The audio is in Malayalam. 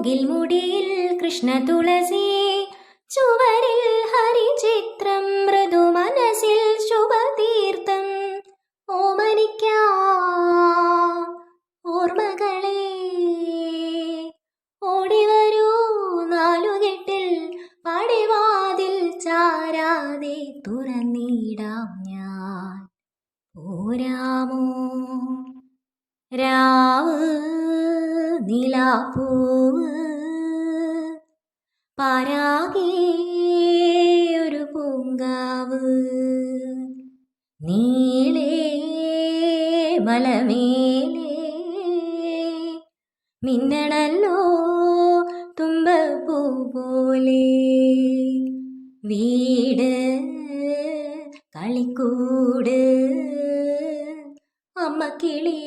മുകിൽ മുടിയിൽ കൃഷ്ണ തുളസി ചുവരിൽ ഹരിചിത്രം മൃദു മനസ്സിൽ ശുഭതീർത്ഥം. ഓമനിക്കാം ഓർമ്മകളെ. ഓടിവരൂ നാലുകെട്ടിൽ പടിവാതിൽ ചാരാതെ തുറന്നിടാം ഞാൻ. പോരാമോ രാവ്? നിലാപ്പൂവ്. പാരാകെ ഒരു പൂങ്കാവ്. നീളേ മലമേലേ. മിന്നണല്ലോ തുമ്പപ്പൂ പോലെ വീട് കളിക്കൂട്. അമ്മ കിളി